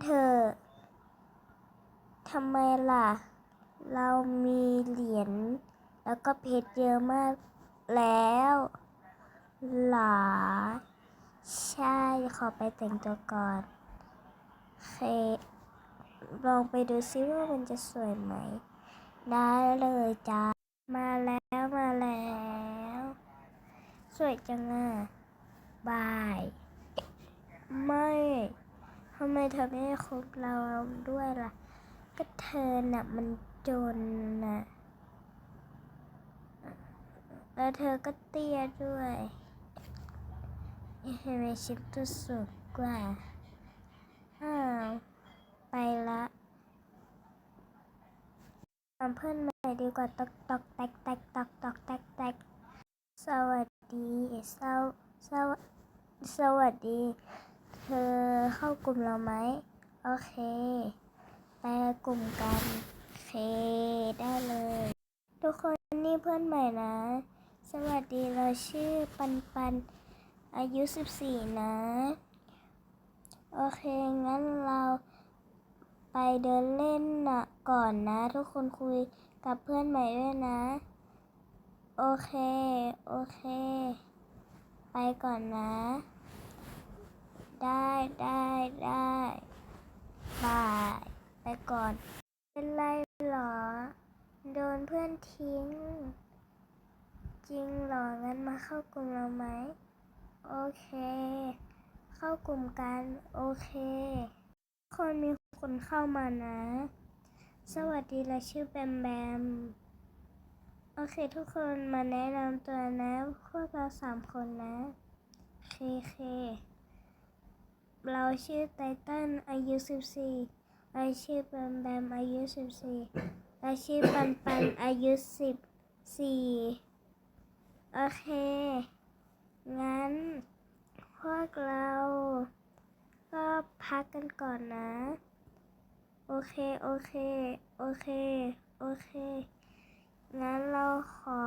เธอทำไมล่ะ เรามีเหรียญแล้วก็เพชรเยอะมากแล้วหรอ ใช่ ขอไปแต่งตัวก่อนเคลองไปดูซิว่ามันจะสวยไหม ได้เลยจ้า มาแล้วมาแล้ว สวยจังอะ บาย ไม่ำไมเธอไม่ให้คบเราด้วยล่ะ ก็เธอน่ะมันจนน่ะ แล้วเธอก็เตี้ยด้วยเห็นไหมฉันตัวสูงกว่า อ้าว ไปละถามเพื่อนใหม่ดีกว่าตอกตอกแตกแตกตอกตอกแตกแตกสวัสดี สวสวสวัสดี เธอเข้ากลุ่มเราไหม โอเค ไปกลุ่มกัน โอเค ได้เลย ทุกคนนี่เพื่อนใหม่นะ สวัสดีเราชื่อปันปัน อายุ 14 นะ โอเค งั้นเราไปเดินเล่นนะก่อนนะ ทุกคนคุยกับเพื่อนใหม่ด้วยนะ โอเค โอเค ไปก่อนนะ ได้ได้ได้บายไปก่อน เป็นไรเหรอ โดนเพื่อนทิ้ง จริงเหรอ งั้นมาเข้ากลุ่มเราไหม โอเค เข้ากลุ่มกัน โอเค คนมีคนเข้ามานะ สวัสดีเราชื่อแบมแบมโอเค ทุกคนมาแนะนำตัวนะ พวกเราสามคนนะ เคเค เราชื่อไตตันอายุ 14เราชื่อแบมแบมอายุ 14เราชื่อปันปันอายุ 14 โอเค งั้น พวกเรา ก็พักกันก่อนนะ โอเค โอเค โอเค โอเค งั้นเราขอ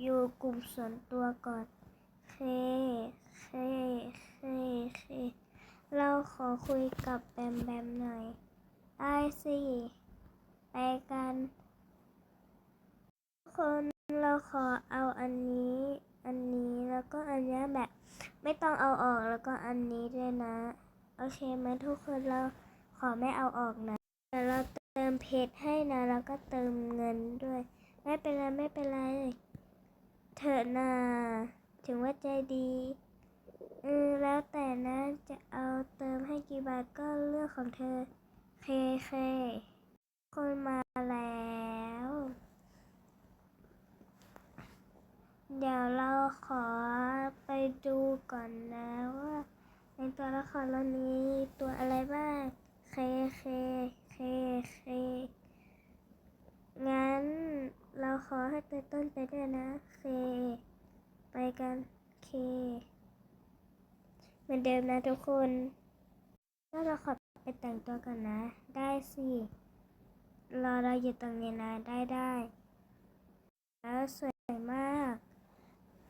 อยู่กลุ่มส่วนตัวก่อน เค เค เค เราขอคุยกับแบมแบมหน่อย ได้สิ ไปกัน ทุกคนเราขอเอาอันนี้ อันนี้แล้วก็อันนี้แบบ ไม่ต้องเอาออกแล้วก็อันนี้ด้วยนะ โอเคไหมทุกคนเราขอไม่เอาออกนะแต่เราเติมเพชรให้นะ แล้วก็เติมเงินด้วย ไม่เป็นไรไม่เป็นไรเธอนาถึงว่าใจดี เออแล้วแต่นะจะเอาเติมให้กี่บาทก็เลือกของเธอ เคเค คนมาแล้ว เดี๋ยวเราขอไปดูก่อนนะว่าในตัวละครเรานี้ตัวอะไรบ้าง เคเค เคเค งั้นเราขอให้เต้นต้นไปด้วยนะ เค ไปกัน เค เหมือนเดิมนะทุกคนก็เราขอไปแต่งตัวกันนะ ได้สิรอเราอยู่ตรงนี้นะ ได้ได้แล้วสวยมาก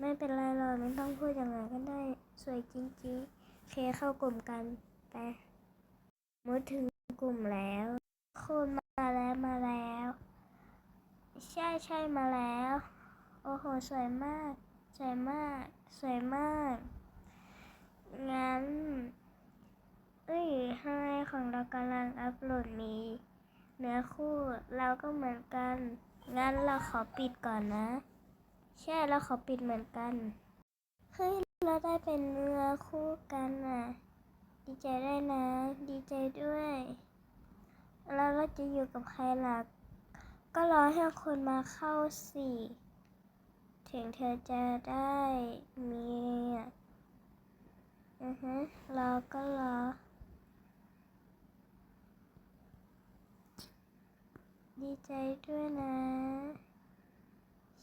ไม่เป็นไรหรอกไม่ต้องพูดอย่างไรก็ได้ สวยจริงๆ เคเข้ากลุ่มกันไปมุดถึงกลุ่มแล้วคุณมาแล้วมาแล้ว ใช่ใช่มาแล้ว โอ้โห สวยมาก สวยมาก สวยมาก งั้นเอ้ยทำไมของเรากำลังอัพโหลดมีเนื้อคู่เราก็เหมือนกัน งั้นเราขอปิดก่อนนะ ใช่เราขอปิดเหมือนกัน เฮ้ย เราได้เป็นเนื้อคู่กันอะ ดีใจได้นะ ดีใจด้วย แล้วเราจะอยู่กับใครล่ะ ก็รอให้คนมาเข้าสิ ถึงเธอจะได้มีอะ อือฮะรอก็รอ ดีใจด้วยนะ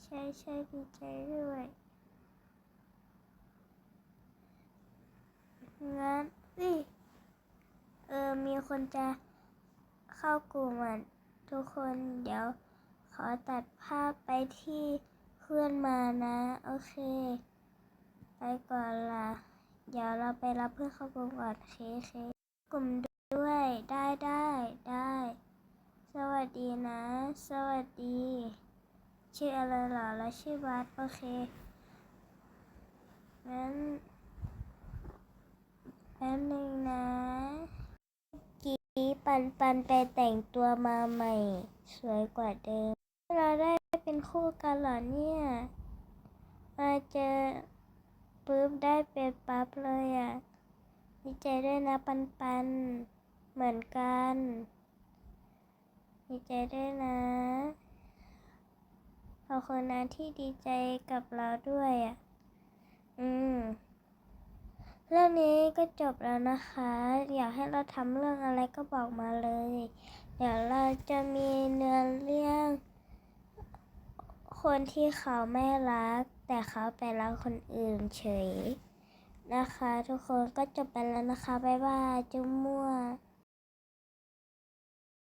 ใช่ใช่ดีใจด้วยงั้นอุ้ยเออ มีคนจะเข้ากลุ่มอะทุกคนเดี๋ยวขอตัดภาพไปที่เพื่อนมานะ โอเค ไปก่อนล่ะ เดี๋ยวเราไปรับเพื่อนเข้ากลุ่มก่อนเคเคกลุ่มด้วยได้ได้ได้ สวัสดีนะ สวัสดี ชื่ออะไรเหรอแล้วชื่อบาสโอเคงั้นแป๊บนึงนะเมื่อกี้ปันปันไปแต่งตัวมาใหม่ สวยกว่าเดิม เราได้เป็นคู่กันเหรอเนี่ย มาเจอ ปุ๊บได้เป็นปั๊บเลยอะดีใจด้วยนะปันปัน เหมือนกันดีใจด้วยนะขอบคุณนะที่ดีใจกับเราด้วยอะ อืม เรื่องนี้ก็จบแล้วนะคะ อยากให้เราทำเรื่องอะไรก็บอกมาเลย เดี๋ยวเราจะมีเนื้อเรื่อง คนที่เขาไม่รัก แต่เขาไปรักคนอื่นเฉยนะคะ ทุกคนก็จบไปแล้วนะคะ บ๊ายบายจุ๊มมั่ว